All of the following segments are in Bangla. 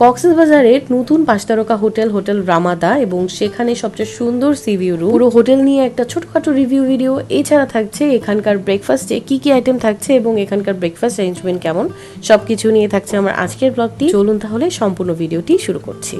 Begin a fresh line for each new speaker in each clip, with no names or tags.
কক্সেস বাজারের নতুন পাঁচতারকা হোটেল হোটেল রামাদা এবং সেখানে সবচেয়ে সুন্দর সিভিউ রুম পুরো হোটেল নিয়ে একটা ছোটখাটো রিভিউ ভিডিও এছাড়া থাকছে এখানকার ব্রেকফাস্টে কি কি আইটেম থাকছে এবং এখানকার ব্রেকফাস্ট অ্যারেঞ্জমেন্ট কেমন? সবকিছু নিয়ে থাকছে আমার আজকের ব্লগটি চলুন তাহলে সম্পূর্ণ ভিডিওটি শুরু করছি।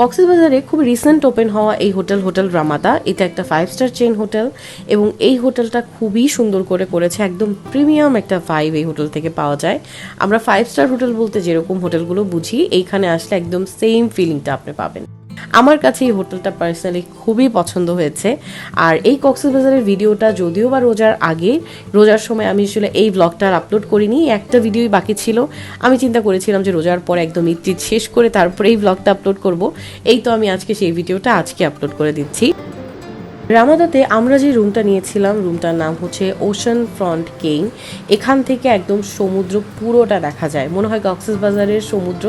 কক্সবাজারে খুব রিসেন্ট ওপেন হওয়া এই হোটেল হোটেল রামাদা, এটা একটা ফাইভ স্টার চেন হোটেল এবং এই হোটেলটা খুবই সুন্দর করে করেছে, একদম প্রিমিয়াম একটা ফাইভ এই হোটেল থেকে পাওয়া যায়। আমরা ফাইভ স্টার হোটেল বলতে যেরকম হোটেলগুলো বুঝি, এইখানে আসলে একদম সেম ফিলিংটা আপনি পাবেন। আমার কাছে এই হোটেলটা পার্সোনালি খুবই পছন্দ হয়েছে। আর এই কক্সবাজারের ভিডিওটা যদিও বা রোজার আগে, রোজার সময় আমি আসলে এই ব্লগটা আপলোড করিনি, একটা ভিডিওই বাকি ছিল। আমি চিন্তা করেছিলাম যে রোজার পর একদম ইত্রিত শেষ করে তারপরে এই ব্লগটা আপলোড করব। এই তো আমি আজকে সেই ভিডিওটা আজকে আপলোড করে দিচ্ছি। রামাদাতে আমরা যে রুমটা নিয়েছিলাম রুমটার নাম হচ্ছে ওশান ফ্রন্ট কেইং এখান থেকে একদম সমুদ্র পুরোটা দেখা যায়। মনে হয় কক্সেস বাজারের সমুদ্র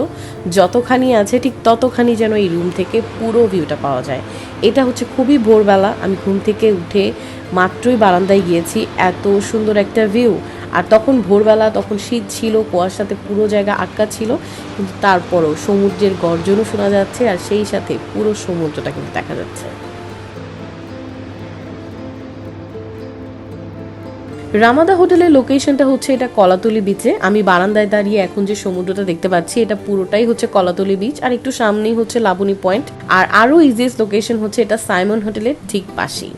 যতখানি আছে, ঠিক ততখানি যেন এই রুম থেকে পুরো ভিউটা পাওয়া যায়। এটা হচ্ছে খুবই ভোরবেলা, আমি ঘুম থেকে উঠে মাত্রই বারান্দায় গিয়েছি, এত সুন্দর একটা ভিউ আর তখন ভোরবেলা, তখন শীত ছিল, কুয়াশাতে পুরো জায়গা আটকা ছিল, কিন্তু তারপরও সমুদ্রের গর্জনও শোনা যাচ্ছে, আর সেই সাথে পুরো সমুদ্রটা কিন্তু দেখা যাচ্ছে। রামাদা হোটেলের লোকেশনটা হচ্ছে এটা কলাতলি বিচে আমি বারান্দায় দাঁড়িয়ে এখন যে সমুদ্রটা দেখতে পাচ্ছি, এটা পুরোটাই হচ্ছে কলাতলি বিচ আর একটু সামনেই হচ্ছে লাবণী পয়েন্ট আর আরও ইজিয়েস্ট লোকেশন হচ্ছে এটা সাইমন হোটেলের ঠিক পাশেই।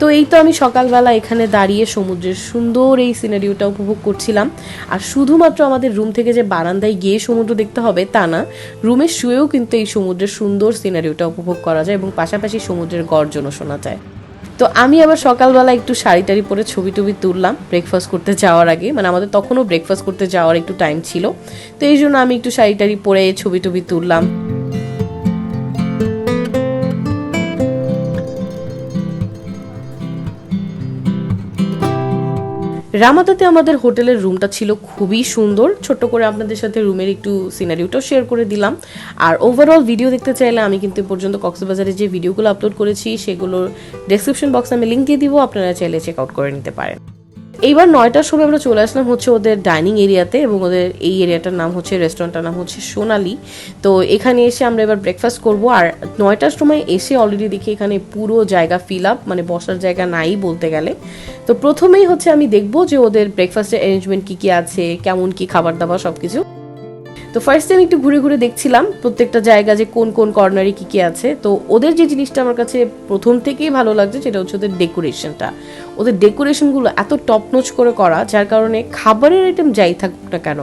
তো এই তো আমি সকালবেলা এখানে দাঁড়িয়ে সমুদ্রের সুন্দর এই সিনারিওটা উপভোগ করছিলাম। আর শুধুমাত্র আমাদের রুম থেকে যে বারান্দায় গিয়ে সমুদ্র দেখতে হবে তা না, রুমে শুয়েও কিন্তু এই সমুদ্রের সুন্দর সিনারিওটা উপভোগ করা যায় এবং পাশাপাশি সমুদ্রের গর্জনও শোনা যায়। তো আমি আবার সকালবেলা একটু শাড়ি টাড়ি পরে ছবি টবি তুললাম ব্রেকফাস্ট করতে যাওয়ার আগে। মানে আমাদের তখনও ব্রেকফাস্ট করতে যাওয়ার একটু টাইম ছিল। তো এই জন্য আমি একটু শাড়ি টাড়ি পরে ছবি টবি তুললাম। রামাদাতে আমাদের হোটেলের রুমটা ছিল খুবই সুন্দর। ছোট্ট করে আপনাদের সাথে রুমের একটু সিনারিওটাও শেয়ার করে দিলাম। আর ওভারঅল ভিডিও দেখতে চাইলে আমি কিন্তু পর্যন্ত কক্সবাজারে যে ভিডিওগুলো আপলোড করেছি, সেগুলোর ডেসক্রিপশন বক্সে আমি লিঙ্ক দিয়ে দিব। আপনারা চাইলে চেক আউট করে নিতে পারেন। এইবার নয়টার সময় আমরা চলে আসলাম হচ্ছে ওদের ডাইনিং এরিয়াতে এবং ওদের এই এরিয়াটার নাম হচ্ছে, রেস্টুরেন্টটার নাম হচ্ছে সোনালি। তো এখানে এসে আমরা এবার ব্রেকফাস্ট করব। আর নয়টার সময় এসে অলরেডি দেখি এখানে পুরো জায়গা ফিল আপ মানে বসার জায়গা নাই বলতে গেলে। তো প্রথমেই হচ্ছে আমি দেখব যে ওদের ব্রেকফাস্টের অ্যারেঞ্জমেন্ট কী কী আছে, কেমন কি খাবার দাবার সব কিছু তো ফার্স্ট আমি একটু ঘুরে ঘুরে দেখছিলাম প্রত্যেকটা জায়গা যে কোন কোন কর্নারে কী কী আছে। তো ওদের যে জিনিসটা আমার কাছে প্রথম থেকেই ভালো লাগছে সেটা হচ্ছে ওদের ডেকোরেশনটা ওদের ডেকোরেশনগুলো এত টপ নোচ করে করা, যার কারণে খাবারের আইটেম যাই থাকুক না কেন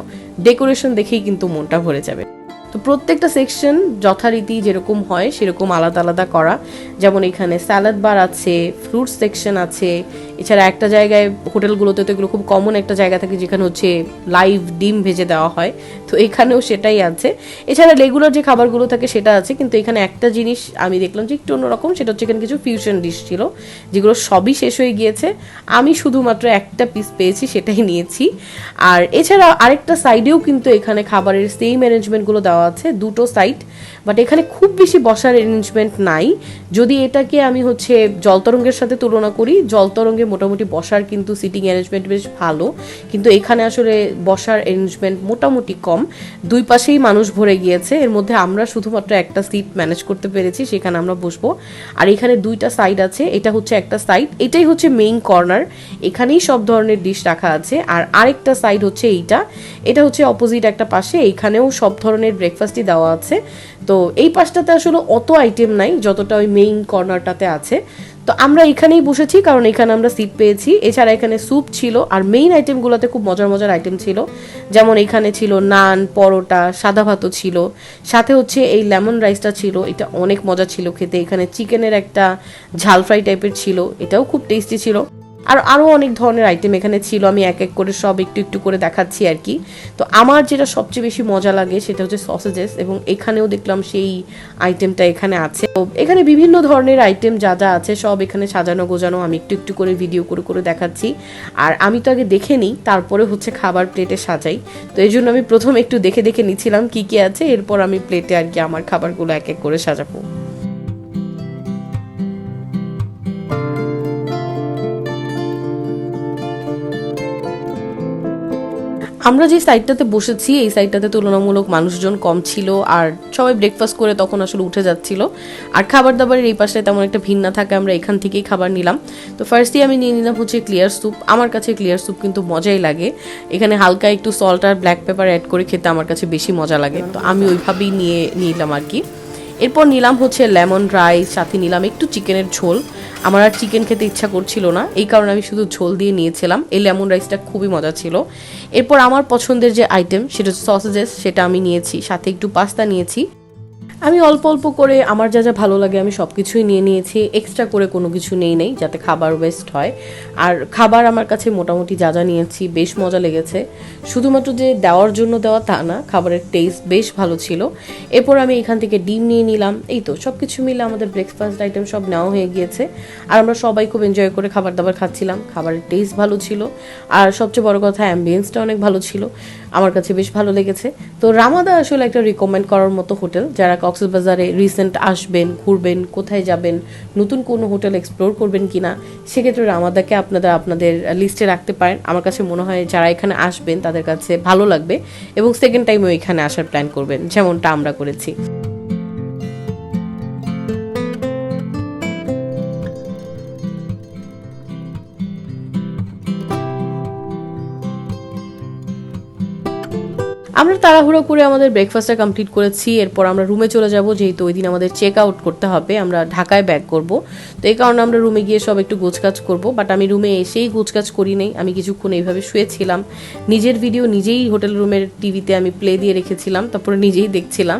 ডেকোরেশন দেখেই কিন্তু মনটা ভরে যাবে। তো প্রত্যেকটা সেকশন যথারীতি যেরকম হয়, সেরকম আলাদা আলাদা করা। যেমন এখানে স্যালাড বার আছে ফ্রুট সেকশন আছে এছাড়া একটা জায়গায় হোটেলগুলোতে তো এগুলো খুব কমন একটা জায়গা থাকে যেখানে হচ্ছে লাইভ ডিম ভেজে দেওয়া হয়। তো এখানেও সেটাই আছে। এছাড়া রেগুলার যে খাবারগুলো থাকে সেটা আছে, কিন্তু এখানে একটা জিনিস আমি দেখলাম যে একটু অন্যরকম, সেটা হচ্ছে এখানে কিছু ফিউশন ডিশ ছিল, যেগুলো সবই শেষ হয়ে গিয়েছে। আমি শুধুমাত্র একটা পিস পেয়েছি, সেটাই নিয়েছি। আর এছাড়া আরেকটা সাইডেও কিন্তু এখানে খাবারের সেম অ্যারেঞ্জমেন্টগুলো দেওয়া আছে, দুটো সাইড বাট এখানে খুব বেশি বসার অ্যারেঞ্জমেন্ট নাই। যদি এটাকে আমি হচ্ছে জলতরঙ্গের সাথে তুলনা করি, জলতরঙ্গে মোটামুটি বসার কিন্তু সিটিং অ্যারেঞ্জমেন্ট বেশ ভালো। কিন্তু এখানে আসলে বসার অ্যারেঞ্জমেন্ট মোটামুটি কম। দুই পাশেই মানুষ ভরে গিয়েছে। এর মধ্যে আমরা শুধুমাত্র একটা সিট ম্যানেজ করতে পেরেছি, সেখানে আমরা বসবো। আর এখানে দুইটা সাইড আছে। এটা হচ্ছে একটা সাইড এটাই হচ্ছে মেইন কর্নার এখানেই সব ধরনের ডিশ রাখা আছে। আর আরেকটা সাইড হচ্ছে এইটা। এটা হচ্ছে অপোজিট একটা পাশে। এইখানেও সব ধরনের ব্রেকফাস্টই দেওয়া আছে। তো এই পাশটাতে আসলে অত আইটেম নাই, যতটা ওই মেইন কর্নারটাতে আছে। তো আমরা এখানেই বসেছি, কারণ এখানে আমরা সিট পেয়েছি। এছাড়া এখানে স্যুপ ছিল, আর মেইন আইটেমগুলোতে খুব মজার মজার আইটেম ছিল। যেমন এখানে ছিল নান, পরোটা, সাদা ভাতও ছিল। সাথে হচ্ছে এই লেমন রাইসটা ছিল, এটা অনেক মজা ছিল খেতে। এখানে চিকেনের একটা ঝাল ফ্রাই টাইপের ছিল, এটাও খুব টেস্টি ছিল। আর আরও অনেক ধরনের আইটেম এখানে ছিল, আমি এক এক করে সব একটু একটু করে দেখাচ্ছি আর কি। তো আমার যেটা সবচেয়ে বেশি মজা লাগে সেটা হচ্ছে সসেজেস এবং এখানেও দেখলাম সেই আইটেমটা এখানে আছে। তো এখানে বিভিন্ন ধরনের আইটেম যা যা আছে সব এখানে সাজানো গোজানো আমি একটু একটু করে ভিডিও করে করে দেখাচ্ছি। আর আমি তো আগে দেখে নিই, তারপরে হচ্ছে খাবার প্লেটে সাজাই। তো এই জন্য আমি প্রথম একটু দেখে দেখে নিচ্ছিলাম কি কি আছে, এরপর আমি প্লেটে আর কি আমার খাবারগুলো এক এক করে সাজাবো। আমরা যে সাইডটাতে বসেছি, এই সাইডটাতে তুলনামূলক মানুষজন কম ছিল আর সবাই ব্রেকফাস্ট করে তখন আসলে উঠে যাচ্ছিল। আর খাবার দাবারের এই পাশে তেমন একটা ভিন্ন থাকে আমরা এখান থেকেই খাবার নিলাম। তো ফার্স্টই আমি নিয়ে নিলাম হচ্ছে ক্লিয়ার স্যুপ আমার কাছে ক্লিয়ার স্যুপ কিন্তু মজাই লাগে। এখানে হালকা একটু সল্ট আর ব্ল্যাক পেপার অ্যাড করে খেতে আমার কাছে বেশি মজা লাগে। তো আমি ওইভাবেই নিয়ে নিলাম আর কি। এরপর নিলাম হচ্ছে লেমন রাইস সাথে নিলাম একটু চিকেনের ঝোল। আমার আর চিকেন খেতে ইচ্ছা করছিল না। এই কারণে আমি শুধু ঝোল দিয়ে নিয়েছিলাম। এই লেমন রাইসটা খুবই মজা ছিল। এরপর আমার পছন্দের যে আইটেম সেটা সসেজেস সেটা আমি নিয়েছি। সাথে একটু পাস্তা নিয়েছি। আমি অল্প অল্প করে আমার যা যা ভালো লাগে আমি সব কিছুই নিয়ে নিয়েছি। এক্সট্রা করে কোনো কিছু নেই নেই, যাতে খাবার ওয়েস্ট হয়। আর খাবার আমার কাছে মোটামুটি যা যা নিয়েছি, বেশ মজা লেগেছে। শুধুমাত্র যে দেওয়ার জন্য দেওয়া তা না, খাবারের টেস্ট বেশ ভালো ছিল। এরপর আমি এখান থেকে ডিম নিয়ে নিলাম। এই তো সব কিছু মিলে আমাদের ব্রেকফাস্ট আইটেম সব নেওয়া হয়ে গিয়েছে। আর আমরা সবাই খুব এনজয় করে খাবার দাবার খাচ্ছিলাম। খাবারের টেস্ট ভালো ছিল। আর সবচেয়ে বড় কথা অ্যাম্বিয়েন্সটা অনেক ভালো ছিল। আমার কাছে বেশ ভালো লেগেছে। তো রামাদা আসলে একটা রিকমেন্ড করার মতো হোটেল যারা কক্সবাজারে রিসেন্ট আসবেন, ঘুরবেন, কোথায় যাবেন, নতুন কোনো হোটেল এক্সপ্লোর করবেন কি না সেক্ষেত্রে রামাদাকে আপনারা আপনাদের লিস্টে রাখতে পারেন। আমার কাছে মনে হয় যারা এখানে আসবেন তাদের কাছে ভালো লাগবে এবং সেকেন্ড টাইমও এখানে আসার প্ল্যান করবেন, যেমনটা আমরা করেছি। আমরা তাড়াহুড়ো করে আমাদের ব্রেকফাস্টটা কমপ্লিট করেছি, এরপর আমরা রুমে চলে যাব, যেহেতু ওই দিন আমাদের চেক আউট করতে হবে, আমরা ঢাকায় ব্যাক করব। তো এই কারণে আমরা রুমে গিয়ে সব একটু গোছকাজ করব বাট আমি রুমে এসেই গোছকাজ করি নেই, আমি কিছুক্ষণ এইভাবে শুয়েছিলাম। নিজের ভিডিও নিজেই হোটেল রুমের টিভিতে আমি প্লে দিয়ে রেখেছিলাম, তারপরে নিজেই দেখছিলাম।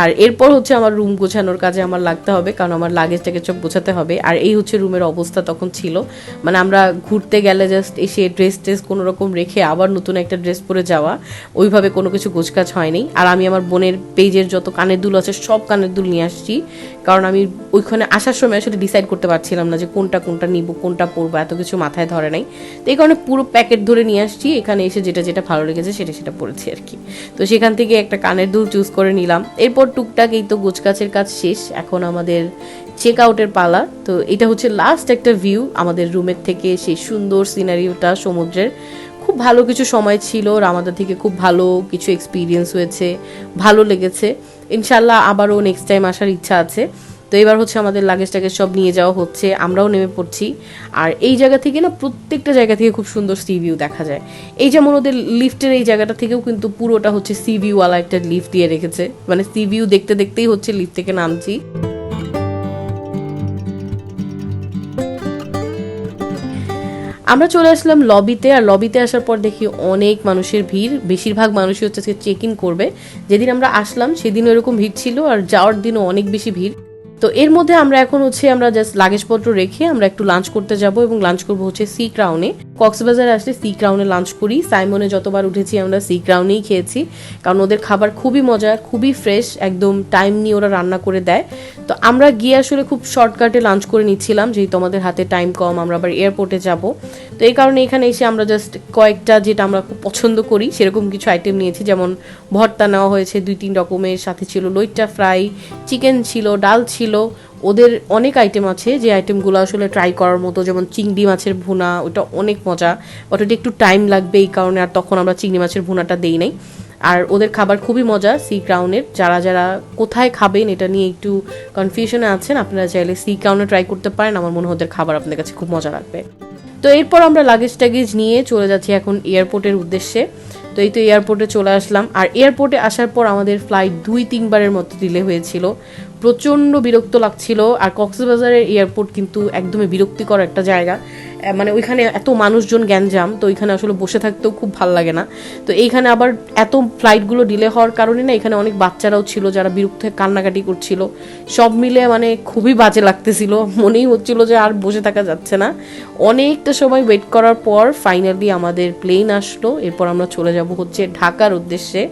আর এরপর হচ্ছে আমার রুম গোছানোর কাজে আমার লাগতে হবে, কারণ আমার লাগেজটাকে সব গোছাতে হবে। আর এই হচ্ছে রুমের অবস্থা তখন ছিল। মানে আমরা ঘুরতে গেলে জাস্ট এসে ড্রেস ট্রেস কোনো রকম রেখে আবার নতুন একটা ড্রেস পরে যাওয়া, ওইভাবে কোনো কিছু গোছকাজ হয়নি। আর আমি আমার বোনের পেজের যত কানের দুল আছে, সব কানের দুল নিয়ে আসছি। কারণ আমি ওইখানে আসার সময় আসলে ডিসাইড করতে পারছিলাম না যে কোনটা কোনটা নিব, কোনটা পরবো, এত কিছু মাথায় ধরে নাই। তো এই কারণে পুরো প্যাকেট ধরে নিয়ে আসছি। এখানে এসে যেটা যেটা ভালো লেগেছে সেটা সেটা পড়েছি আর কি। তো সেখান থেকে একটা কানের দুল চুজ করে নিলাম। এরপর টুকটাক এই তো গোছকাছের কাজ শেষ। এখন আমাদের চেক আউটের পালা। তো এটা হচ্ছে লাস্ট একটা ভিউ আমাদের রুমের থেকে সেই সুন্দর সিনারিওটা সমুদ্রের। খুব ভালো কিছু সময় ছিল রামাদা থেকে খুব ভালো কিছু এক্সপিরিয়েন্স হয়েছে, ভালো লেগেছে। ইনশাল্লাহ আবারও নেক্সট টাইম আসার ইচ্ছা আছে। তো এবার হচ্ছে আমাদের লাগেজ টাগেজ সব নিয়ে যাওয়া হচ্ছে, আমরাও নেমে পড়ছি। আর এই জায়গা থেকে না প্রত্যেকটা জায়গা থেকে খুব সুন্দর সি ভিউ দেখা যায়। এই যেমন ওদের লিফটের এই জায়গাটা থেকেও কিন্তু পুরোটা হচ্ছে সি ভিউওয়ালা একটা লিফট দিয়ে রেখেছে। মানে সি ভিউ দেখতে দেখতেই হচ্ছে লিফট থেকে নামছি। আমরা চলে আসলাম লবিতে আর লবিতে আসার পর দেখি অনেক মানুষের ভিড়। বেশিরভাগ মানুষই হচ্ছে চেক ইন করবে। যেদিন আমরা আসলাম সেদিন এরকম ভিড় ছিল, আর যাওয়ার দিনও অনেক বেশি ভিড়। তো এর মধ্যে আমরা এখন হচ্ছে আমরা জাস্ট লাগেজপত্র রেখে আমরা একটু লাঞ্চ করতে যাব এবং লাঞ্চ করব হচ্ছে সি ক্রাউনে কক্সবাজার আসলে সি ক্রাউনে লাঞ্চ করি। সাইমনে যতবার উঠেছি আমরা সি ক্রাউনেই খেয়েছি। কারণ ওদের খাবার খুবই মজা, খুবই ফ্রেশ একদম টাইম নিয়ে ওরা রান্না করে দেয়। তো আমরা গিয়ে আসলে খুব শর্টকাটে লাঞ্চ করে নিচ্ছিলাম, যেহেতু আমাদের হাতে টাইম কম, আমরা আবার এয়ারপোর্টে যাব। তো এই কারণে এখানে এসে আমরা জাস্ট কয়েকটা যেটা আমরা খুব পছন্দ করি, সেরকম কিছু আইটেম নিয়েছি। যেমন ভর্তা নেওয়া হয়েছে দুই তিন রকমের, সাথে ছিল লইট্টা ফ্রাই চিকেন ছিল, ডাল ছিল ওদের অনেক আইটেম আছে, যে আইটেমগুলো আসলে ট্রাই করার মতো, যেমন চিংড়ি মাছের ভুনা, ওটা অনেক মজা। ওটা একটু টাইম লাগবে এই কারণে আর তখন আমরা চিংড়ি মাছের ভুনাটা দেই নাই। আর ওদের খাবার খুবই মজা সি ক্রাউনের যারা যারা কোথায় খাবেন এটা নিয়ে একটু কনফিউশনে আছেন, আপনারা চাইলে সি ক্রাউনে ট্রাই করতে পারেন। আমার মনে হয় ওদের খাবার আপনাদের কাছে খুব মজা লাগবে। তো এরপর আমরা লাগেজ টাগেজ নিয়ে চলে যাচ্ছি এখন এয়ারপোর্টের উদ্দেশ্যে। তো এই তো এয়ারপোর্টে চলে আসলাম। আর এয়ারপোর্টে আসার পর আমাদের ফ্লাইট দুই, তিনবারের মতো ডিলে হয়েছিল। প্রচণ্ড বিরক্ত লাগছিল। আর কক্সবাজারের এয়ারপোর্ট কিন্তু একদমই বিরক্তিকর একটা জায়গা। মানে ওইখানে এত মানুষজন গ্যাঞ্জাম, তো ওইখানে আসলে বসে থাকতেও খুব ভালো লাগে না। তো এইখানে আবার এত ফ্লাইটগুলো ডিলে হওয়ার কারণে না, এখানে অনেক বাচ্চারাও ছিল যারা বিরক্ত হয়ে কান্নাকাটি করছিল। সব মিলে মানে খুবই বাজে লাগতেছিল। মনেই হচ্ছিল যে আর বসে থাকা যাচ্ছে না। অনেকটা সময় ওয়েট করার পর ফাইনালি আমাদের প্লেন আসলো। এরপর আমরা চলে যাব হচ্ছে ঢাকার উদ্দেশ্যে।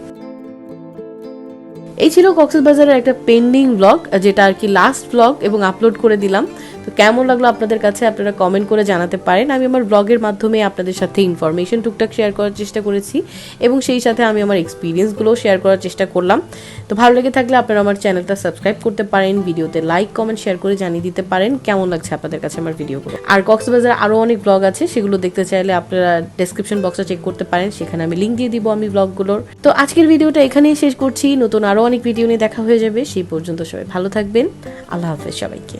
এই ছিল কক্সবাজারের একটা পেন্ডিং ব্লগ যেটা আর কি লাস্ট ব্লগ এবং আপলোড করে দিলাম। তো কেমন লাগল আপনাদের কাছে? আপনারা কমেন্ট করে জানাতে পারেন। আমি আমার ব্লগের মাধ্যমে আপনাদের সাথে ইনফরমেশন টুকটাক শেয়ার করার চেষ্টা করেছি এবং সেই সাথে আমি আমার এক্সপিরিয়েন্সগুলোও শেয়ার করার চেষ্টা করলাম। তো ভালো লেগে থাকলে আপনারা আমার চ্যানেলটা সাবস্ক্রাইব করতে পারেন, ভিডিওতে লাইক কমেন্ট শেয়ার করে জানিয়ে দিতে পারেন। কেমন লাগছে আপনাদের কাছে আমার ভিডিওগুলো আর কক্সবাজার আরও অনেক ব্লগ আছে, সেগুলো দেখতে চাইলে আপনারা ডেসক্রিপশন বক্সে চেক করতে পারেন। সেখানে আমি লিঙ্ক দিয়ে দিব আমি ব্লগগুলোর তো আজকের ভিডিওটা এখানেই শেষ করছি। নতুন আরও অনেক ভিডিও নিয়ে দেখা হয়ে যাবে। সেই পর্যন্ত সবাই ভালো থাকবেন। আল্লাহ হাফেজ সবাইকে।